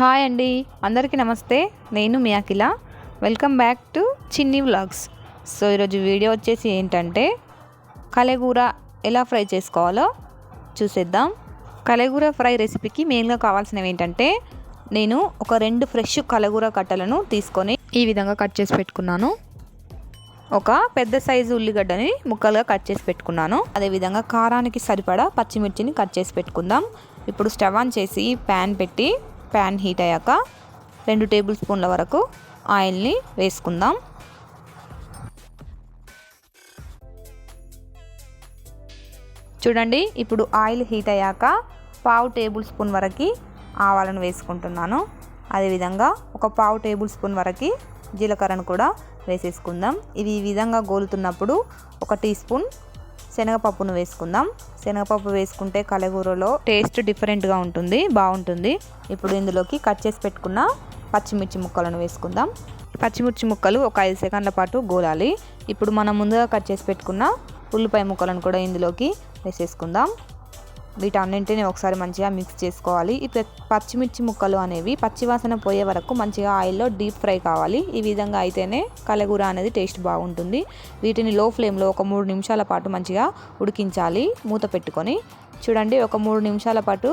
Hi అండి. అందరికీ నమస్తే. నేను మీ Akhila. Welcome back to Chinni vlogs so ఈరోజు వీడియో వచ్చేసి ఏంటంటే కలెగూర ఎలా ఫ్రై చేసుకోవాలో చూసేద్దాం. కలెగూర ఫ్రై రెసిపీకి మెయిన్గా కావాల్సినవి ఏంటంటే నేను ఒక రెండు ఫ్రెష్ కలగూర కట్టలను తీసుకొని ఈ విధంగా కట్ చేసి పెట్టుకున్నాను. ఒక పెద్ద సైజు ఉల్లిగడ్డని ముక్కలుగా కట్ చేసి పెట్టుకున్నాను. అదేవిధంగా కారానికి సరిపడా పచ్చిమిర్చిని కట్ చేసి పెట్టుకుందాం. ఇప్పుడు స్టవ్ ఆన్ చేసి ప్యాన్ పెట్టి ప్యాన్ హీట్ అయ్యాక రెండు టేబుల్ స్పూన్ల వరకు ఆయిల్ని వేసుకుందాం. చూడండి ఇప్పుడు ఆయిల్ హీట్ అయ్యాక పావు టేబుల్ స్పూన్ వరకు ఆవాలను వేసుకుంటున్నాను. అదేవిధంగా ఒక పావు టేబుల్ స్పూన్ వరకు జీలకర్రను కూడా వేసేసుకుందాం. ఇవి ఈ విధంగా గోలుతున్నప్పుడు ఒక టీ స్పూన్ శనగపప్పును వేసుకుందాం. శనగపప్పు వేసుకుంటే కలగూరలో టేస్ట్ డిఫరెంట్గా ఉంటుంది బాగుంటుంది. ఇప్పుడు ఇందులోకి కట్ చేసి పెట్టుకున్న పచ్చిమిర్చి ముక్కలను వేసుకుందాం. పచ్చిమిర్చి ముక్కలు ఒక ఐదు సెకండ్ల పాటు గోలాలి. ఇప్పుడు మనం ముందుగా కట్ చేసి పెట్టుకున్న ఉల్లిపాయ ముక్కలను కూడా ఇందులోకి వేసేసుకుందాం. వీటన్నింటిని ఒకసారి మంచిగా మిక్స్ చేసుకోవాలి. ఈ పచ్చిమిర్చి ముక్కలు అనేవి పచ్చివాసన పోయే వరకు మంచిగా ఆయిల్లో డీప్ ఫ్రై కావాలి. ఈ విధంగా అయితేనే కలగూర అనేది టేస్ట్ బాగుంటుంది. వీటిని లో ఫ్లేమ్లో ఒక మూడు నిమిషాల పాటు మంచిగా ఉడికించాలి. మూత పెట్టుకొని చూడండి ఒక మూడు నిమిషాల పాటు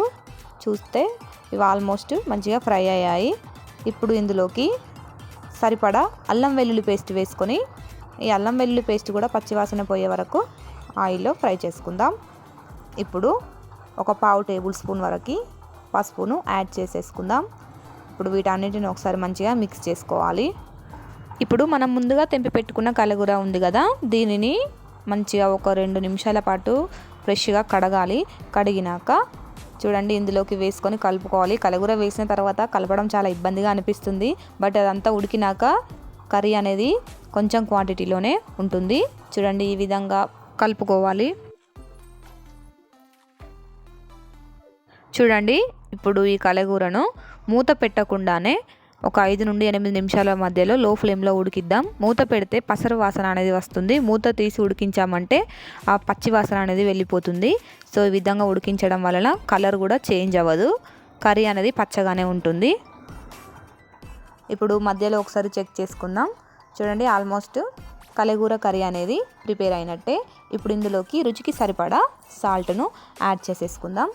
చూస్తే ఇవి ఆల్మోస్ట్ మంచిగా ఫ్రై అయ్యాయి. ఇప్పుడు ఇందులోకి సరిపడా అల్లం వెల్లుల్లి పేస్ట్ వేసుకొని ఈ అల్లం వెల్లుల్లి పేస్ట్ కూడా పచ్చివాసన పోయే వరకు ఆయిల్లో ఫ్రై చేసుకుందాం. ఇప్పుడు ఒక పావు టేబుల్ స్పూన్ వరకు పసుపును యాడ్ చేసేసుకుందాం. ఇప్పుడు వీటన్నిటిని ఒకసారి మంచిగా మిక్స్ చేసుకోవాలి. ఇప్పుడు మనం ముందుగా తెంపి పెట్టుకున్న కలగూర ఉంది కదా దీనిని మంచిగా ఒక రెండు నిమిషాల పాటు ఫ్రెష్గా కడగాలి. కడిగినాక చూడండి ఇందులోకి వేసుకొని కలుపుకోవాలి. కలగూర వేసిన తర్వాత కలపడం చాలా ఇబ్బందిగా అనిపిస్తుంది. బట్ అదంతా ఉడికినాక కర్రీ అనేది కొంచెం క్వాంటిటీలోనే ఉంటుంది. చూడండి ఈ విధంగా కలుపుకోవాలి. చూడండి. ఇప్పుడు ఈ కలగూరను మూత పెట్టకుండానే ఒక ఐదు నుండి ఎనిమిది నిమిషాల మధ్యలో లో ఫ్లేమ్లో ఉడికిద్దాం. మూత పెడితే పసరు వాసన అనేది వస్తుంది. మూత తీసి ఉడికించామంటే ఆ పచ్చి వాసన అనేది వెళ్ళిపోతుంది. సో ఈ విధంగా ఉడికించడం వలన కలర్ కూడా చేంజ్ అవ్వదు. కర్రీ అనేది పచ్చగానే ఉంటుంది. ఇప్పుడు మధ్యలో ఒకసారి చెక్ చేసుకుందాం. చూడండి ఆల్మోస్ట్ కలగూర కర్రీ అనేది ప్రిపేర్ అయినట్టే. ఇప్పుడు ఇందులోకి రుచికి సరిపడా సాల్ట్ను యాడ్ చేసేసుకుందాం.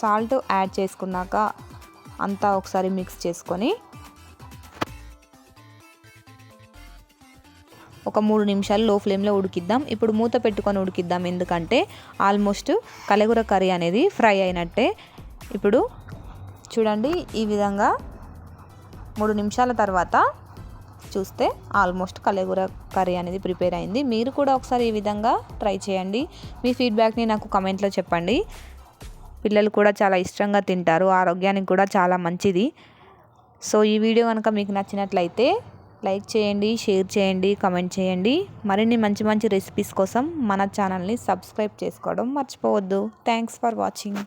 సాల్ట్ యాడ్ చేసుకున్నాక అంతా ఒకసారి మిక్స్ చేసుకొని ఒక మూడు నిమిషాలు లో ఫ్లేమ్లో ఉడికిద్దాం. ఇప్పుడు మూత పెట్టుకొని ఉడికిద్దాం. ఎందుకంటే ఆల్మోస్ట్ కలగూర కర్రీ అనేది ఫ్రై అయినట్టే. ఇప్పుడు చూడండి ఈ విధంగా మూడు నిమిషాల తర్వాత చూస్తే ఆల్మోస్ట్ కలగూర కర్రీ అనేది ప్రిపేర్ అయింది. మీరు కూడా ఒకసారి ఈ విధంగా ట్రై చేయండి. మీ ఫీడ్బ్యాక్ని నాకు కమెంట్లో చెప్పండి. పిల్లలు కూడా చాలా ఇష్టంగా తింటారు. ఆరోగ్యానికి కూడా చాలా మంచిది. సో ఈ వీడియో కనుక మీకు నచ్చినట్లయితే లైక్ చేయండి షేర్ చేయండి కమెంట్ చేయండి. మరిన్ని మంచి మంచి రెసిపీస్ కోసం మన ఛానల్ని సబ్స్క్రైబ్ చేసుకోవడం మర్చిపోవద్దు. Thanks for watching.